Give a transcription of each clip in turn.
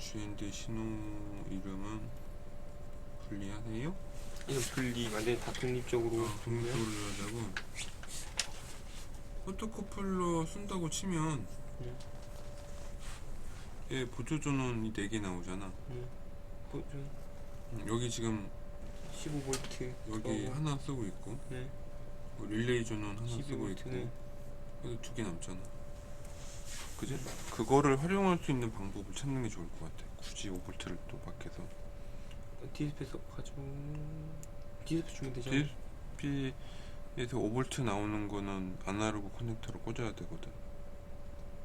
GND 신호 이름은 분리하세요? 이거 분리 완전 다 독립적으로 어, 독립적으로 하자고 포토커플러 쓴다고 치면 네. 얘 보조 전원이 4개 나오잖아 뭐, 음, 여기 지금 15V 여기 하나 쓰고 있고 네. 뭐 릴레이 전원 하나 쓰고 12V 있고 네. 여기 두개 남잖아 그지? 그거를 활용할 수 있는 방법을 찾는 게 좋을 것 같아 굳이 5V를 또 밖에서 디스플레이 가지고 디스플레이 주면 되잖아 DSP에서 5V 나오는 거는 아날로그 커넥터로 꽂아야 되거든.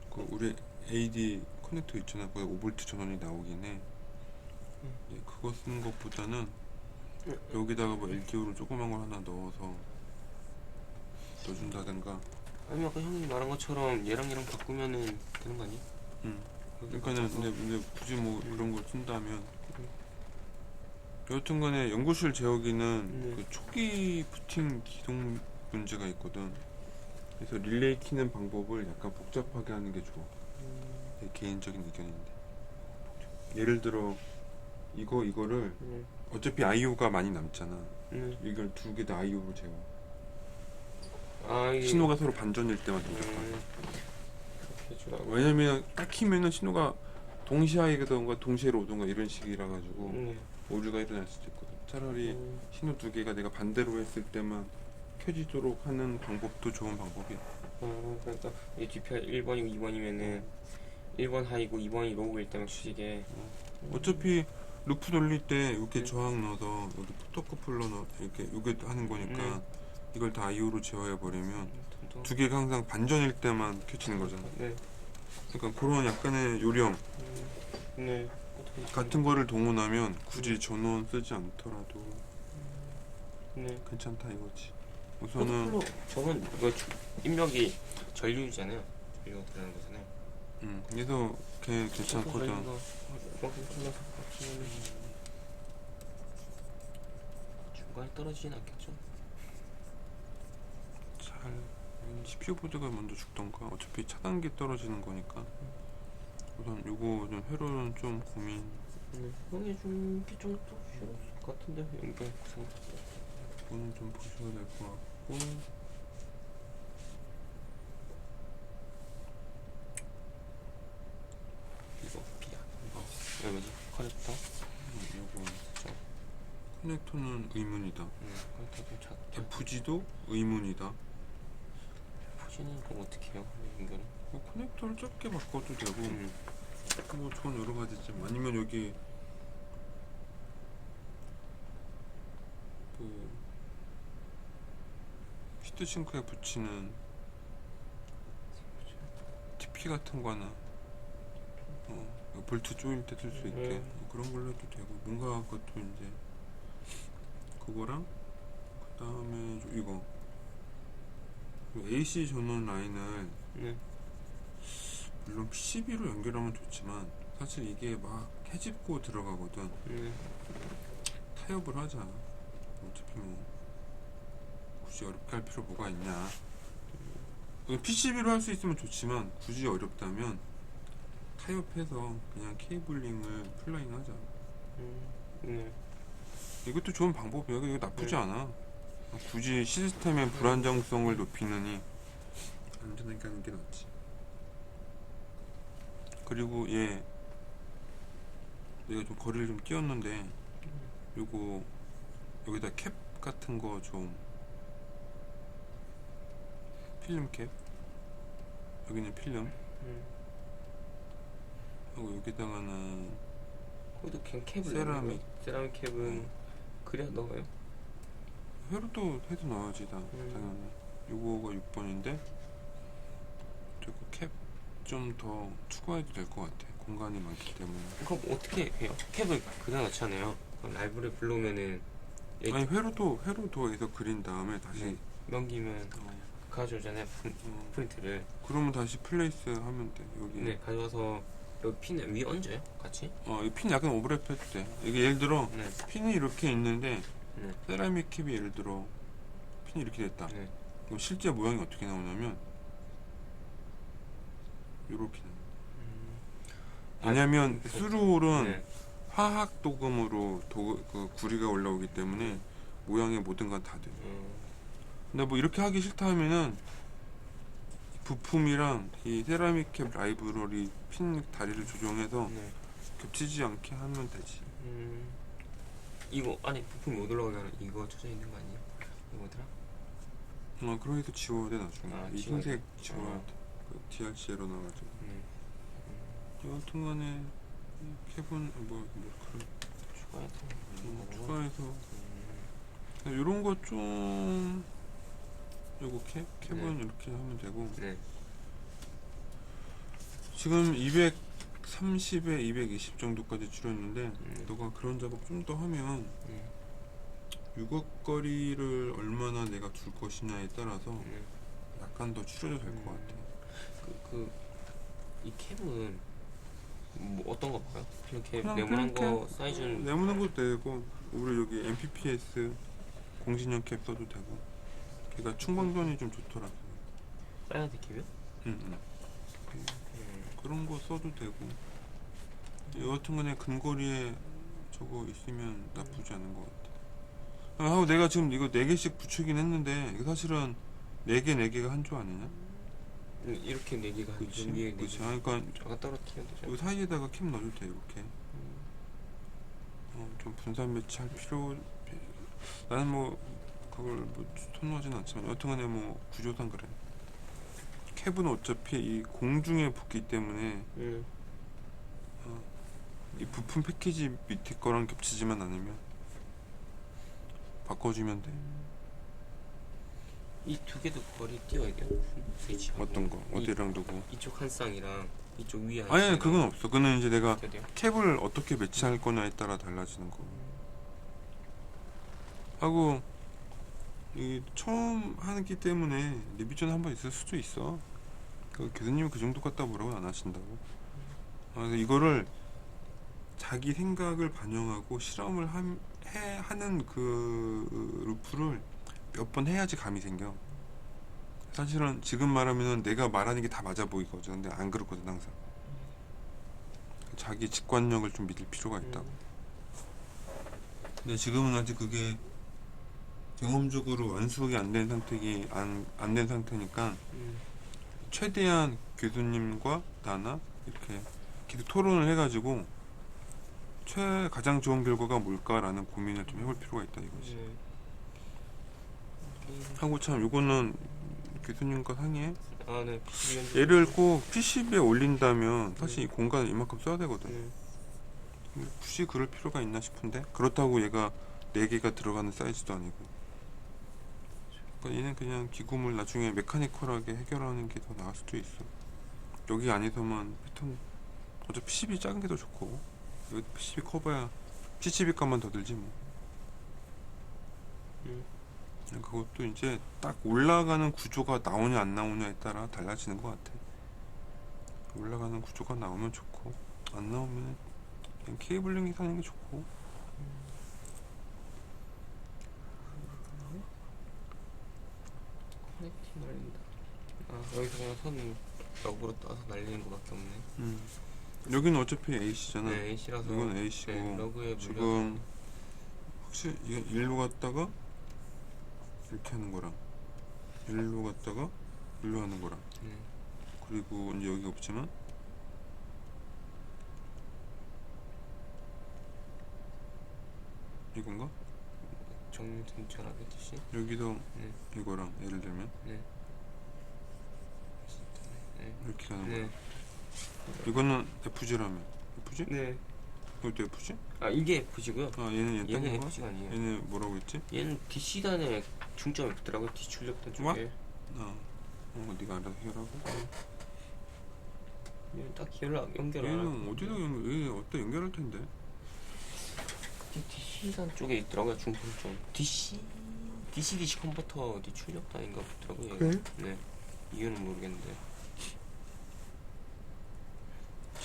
그 우리 AD 커넥터 있잖아. 거기 5V 전원이 나오긴 해. 예, 그거 쓰는 것보다는 네. 여기다가 뭐 LDO를 조그만 걸 하나 넣어서 넣어준다든가. 아니면 아까 형이 말한 것처럼 얘랑 얘랑 바꾸면은 되는 거 아니? 응. 여기 그러니까는 맞춰서. 근데, 근데 굳이 뭐 그런 걸 쓴다면 음. 여하튼간에 연구실 제어기는 네. 그 초기 부팅 기동 문제가 있거든. 그래서 릴레이 키는 방법을 약간 복잡하게 하는 게 좋아. 음, 내 개인적인 의견인데. 예를 들어 이거 이거를 네. 어차피 IO가 많이 남잖아. 네. 이걸 두 개 다 IO로 재워. 아 이게 신호가 서로 반전일 때만 동작하게. 음, 그렇게 해주라고 왜냐면 딱 키면은 신호가 동시에 하이든가 동시에 오든가 이런 식이라 가지고 네. 오류가 일어날 수도 있거든. 차라리 음, 신호 두 개가 내가 반대로 했을 때만 켜지도록 하는 방법도 좋은 방법이야. 아 그러니까 이 DPI 1번이고 2번이면은 1번 하이고 2번이 로우일 때만 주시게 어차피 루프 돌릴 때 이렇게 네. 저항 넣어서 여기 포토커플러 넣어 이렇게 이게 하는 거니까 네. 이걸 다 IO로 제어해 버리면 두 개가 항상 반전일 때만 켜지는 거잖아. 네. 그러니까 그런 약간의 요령 음, 네. 같은 거를 동원하면 굳이 전원 쓰지 않더라도 네. 괜찮다 이거지. 우선은 저건 이거 주- 인력이 전류잖아요. 전류가 들어가는 거잖아요. 음, 그래서 걔 괜찮거든. 전류가 이만큼 중간에 떨어지진 않겠죠? 잘 CPU 보드가 먼저 죽던가 어차피 차단기 떨어지는 거니까 우선 요거 좀 회로는 좀 고민 네. 형이 좀기 좀더 쉬울 것 같은데 연결 구성. 이거는 좀 보셔야 될 것 같고 이거 비야. 이거 이거 뭐지? 커넥터. 음, 요거 저. 커넥터는 의문이다 네. 커넥터 좀 작다. FG도 의문이다 푸시는 그럼 어떻게 해요? 연결은? 뭐 커넥터를 적게 바꿔도 되고 음. 뭐 좋은 여러 가지지 아니면 여기 그 히트싱크에 붙이는 TP 같은 거 하나 어, 볼트 조일 때 쓸 수 있게 음. 뭐 그런 걸로 해도 되고 뭔가 그것도 이제 그거랑 그 다음에 이거 그 AC 전원 라인을 네. 물론 PCB로 연결하면 좋지만 사실 이게 막 해집고 들어가거든 네. 타협을 하자 어차피 뭐 굳이 어렵게 할 필요 뭐가 있냐 PCB로 할 수 있으면 좋지만 굳이 어렵다면 타협해서 그냥 케이블링을 플라잉 하자 음. 네. 이것도 좋은 방법이야 이거 나쁘지 네. 않아 굳이 시스템의 불안정성을 높이느니 안전하게 하는 게 낫지 그리고 얘 내가 좀 거리를 좀 띄웠는데 요거 여기다 캡 같은 거 좀 필름 캡 여기는 필름 음. 하고 여기다가는 그냥 캡을 세라믹. 넣는 거예요? 세라믹 캡은 그래야 넣어요? 회로도 해도 넣어야지 다 음. 당연히 요거가 6번인데 그리고 캡 좀 더 추가해도 될 것 같아 공간이 많기 때문에 그럼 어떻게 해요? 캡을 그냥 넣잖아요. 그럼 라이브를 불러오면은 아니 회로도 회로도 해서 그린 다음에 다시 네. 넘기면 어, 가져오잖아요. 프- 어, 프린트를. 그러면 다시 플레이스 하면 돼 여기 네, 가져와서 여기 핀 위에 얹어요? 같이? 어, 이핀 약간 오버랩 해도 돼 이게 예를 들어 네. 핀이 이렇게 있는데 네. 세라믹 캡이 예를 들어 핀이 이렇게 됐다 네. 그럼 실제 모양이 어떻게 나오냐면 요렇게 나와 음. 왜냐면 그- 수루홀은 네. 화학 도금으로 도, 그 구리가 올라오기 때문에 모양의 모든 건 다 돼. 음, 근데 뭐 이렇게 하기 싫다 하면은 부품이랑 이 세라믹 캡 라이브러리 핀 다리를 조정해서 네. 겹치지 않게 하면 되지. 음, 이거 안에 부품이 못 올라가게 하는 이거 쳐져 있는 거 아니에요? 이거 뭐더라? 어, 그럼 해서 지워야 돼 나중에. 아, 이 지워야 흰색 돼? 지워야 어. 돼. 그 DRC로 나가지고. 음, 여하튼간에 이 캡은 뭐, 뭐 그런 추가해서 음, 음, 추가해서 음, 이런 거좀 요거 캡 캡은 이렇게 하면 되고 네. 지금 230에 220 정도까지 줄였는데 음. 너가 그런 작업 좀 더 하면 음, 유격거리를 얼마나 내가 둘 것이냐에 따라서 음. 약간 더 줄여도 될것 음. 같아. 그, 그, 이 캡은 뭐 어떤 거 봐요? 그냥 캡 그냥 네모난 그냥 거 사이즈는 네모난 것도 되고 우리 여기 MPPS 공진형 캡 써도 되고 걔가 충방전이 좀 좋더라고. 빨간색 캡이요? 응, 응. 음, 그런 거 써도 되고 여하튼간에 근거리에 저거 있으면 나쁘지 않은 것 같아. 아, 하고 내가 지금 이거 네 개씩 붙이긴 했는데 이거 사실은 네개네 개가 한 조 아니냐? 음, 이렇게 네 개가 그렇지, 위에 네 그렇지. 개. 아, 그러니까 저가 떨어뜨리면 되죠. 이 사이에다가 캡 넣어도 돼 이렇게. 음, 어, 좀 분산 배치할 필요. 나는 뭐 그걸 뭐 선호하진 않지만 여튼간에 뭐 구조상 그래. 캡은 어차피 이 공중에 붙기 때문에 음, 이 부품 패키지 밑에 거랑 겹치지만 않으면 바꿔주면 돼. 이 두 개도 거리 띄워야 돼요. 스위치하고. 어떤 거? 이- 어디랑 누구? 이쪽 한 쌍이랑 이쪽 위에 한 아니 아니 쌍이랑 그건 없어. 그거는 이제 내가 어떻게 돼요? 캡을 어떻게 배치할 거냐에 따라 달라지는 거. 하고 이 처음 하기 때문에 리비전 한 번 있을 수도 있어. 그 교수님 그 정도 갖다 뭐라고 안 하신다고. 아, 이거를 자기 생각을 반영하고 실험을 함, 해 하는 그 루프를 몇 번 해야지 감이 생겨. 사실은 지금 말하면은 내가 말하는 게 다 맞아 보이거든. 근데 안 그렇거든 항상. 자기 직관력을 좀 믿을 필요가 있다고. 음, 근데 지금은 아직 그게 경험적으로 완수가 안된 상태기 안안 된 상태니까 음, 최대한 교수님과 나나 이렇게 계속 토론을 해가지고 최 가장 좋은 결과가 뭘까라는 고민을 좀 해볼 필요가 있다 이거지. 네. 음, 하고 참 요거는 교수님과 상의해. 아, 네. 얘를 꼭 PCB에 올린다면 사실 이 공간을 이만큼 써야 되거든. 네. 근데 굳이 그럴 필요가 있나 싶은데 그렇다고 얘가 4개가 들어가는 사이즈도 아니고 그러니까 얘는 그냥 기구물 나중에 메카니컬하게 해결하는 게 더 나을 수도 있어. 여기 안에서만 패턴 어차피 PCB 작은 게 더 좋고. 여기 PCB 커봐야 PCB 값만 더 들지 뭐. 음. 그냥 그것도 이제 딱 올라가는 구조가 나오냐 안 나오냐에 따라 달라지는 것 같아. 올라가는 구조가 나오면 좋고 안 나오면 그냥 케이블링이 사는 게 좋고 커넥팅 날린다. 아, 여기서 그냥 손 역으로 떠서 날리는 거밖에 없네. 음. 여기는 어차피 AC잖아 네, AC라서. 이건 A시고 네, 러그에. 지금 혹시 이게 일로 갔다가 이렇게 하는 거랑 일로 갔다가 일로 하는 거랑 네. 그리고 이제 여기 없지만 이건가? 정전하겠듯이. 여기도 네. 이거랑 예를 들면 네. 네. 이렇게 가는 거야 네. 이거는 FG라면 FG? 네. 이것도 FG? 아, 이게 F지고요. 아 얘는 얘 얘는 딴? F가 아니에요. 얘는 뭐라고 했지? 얘는 DC단에 중점이 붙더라고요. D 출력단 뭐? 쪽에. 아 어, 네가 알아서 해라고 얘는 딱 연락 연결 안 얘는 하고. 어디다 연결 얘 어디다 연결할 텐데 DC단 쪽에 있더라고요. 중점점. DC DC DC 컨버터 D 출력단인가 붙더라고요. 얘가. 그래? 네. 이유는 모르겠는데.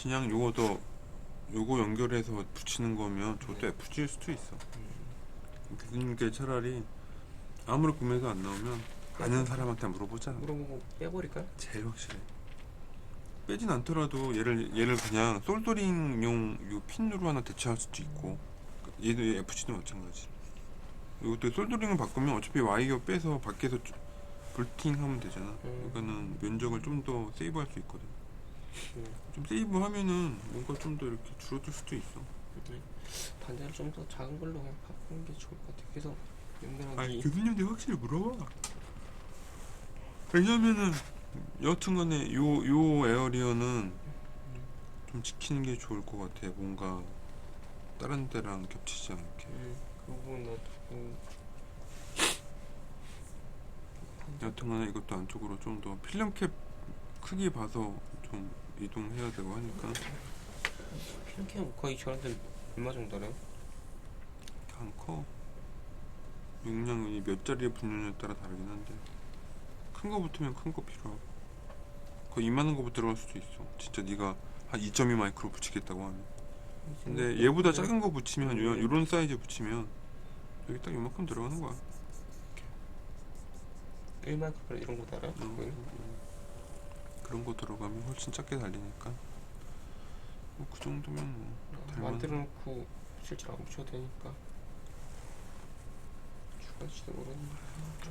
그냥 요거도 요거 연결해서 붙이는 거면 저것도 네. FG일 수도 있어 음. 교수님께 차라리 아무리 구매가 안 나오면 아는 사람한테 물어보자 물어보고 빼버릴까요? 제일 확실해 빼진 않더라도 얘를 얘를 그냥 솔더링용 요 핀으로 하나 대체할 수도 있고 얘도 FC도 마찬가지. 이것도 솔더링을 바꾸면 어차피 와이어 빼서 밖에서 쭉 볼팅하면 되잖아. 음. 그러니까는 면적을 좀 더 세이브할 수 있거든. 음. 좀 세이브하면은 뭔가 좀 더 이렇게 줄어들 수도 있어. 반대로 좀 더 작은 걸로 그냥 바꾸는 게 좋을 것 같아. 그래서 아니 연결하기 교수님한테 확실히 물어봐. 왜냐면은 여튼간에 요 요 에어리어는 좀 지키는 게 좋을 것 같아. 뭔가 다른 데랑 겹치지 않게. 음, 그 부분 어떻게 여튼간에 이것도 안쪽으로 좀 더 필름 캡 크기 봐서 좀 이동해야 되고 하니까 필름캠 거의 저한테 얼마 정도 래요 안 커. 용량이 몇 자리에 붙느냐에 따라 다르긴 한데 큰 거 붙으면 큰 거 필요하고 거의 이만한 거 들어갈 수도 있어. 진짜 네가 한 2.2 마이크로 붙이겠다고 하면. 근데 얘보다 작은 거 붙이면 요, 요런 사이즈 붙이면 여기 딱 요만큼 들어가는 거야. 1마이크로 이런 거 달아요? 음? 음. 그런 거 들어가면 훨씬 작게 달리니까 뭐 그 정도면 뭐 될만해. 만들어 놓고 실제로 안 붙여도 되니까 추가할지도 모르겠네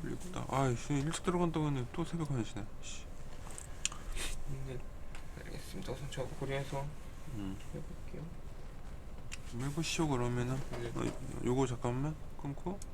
졸리겠다. 아, 씨, 일찍 들어간다고 하네. 또 새벽 1시네. 씨. 네 알겠습니다 우선 저 고려해서 음. 해볼게요 좀 해보시오 그러면은 네. 어, 요거 잠깐만 끊고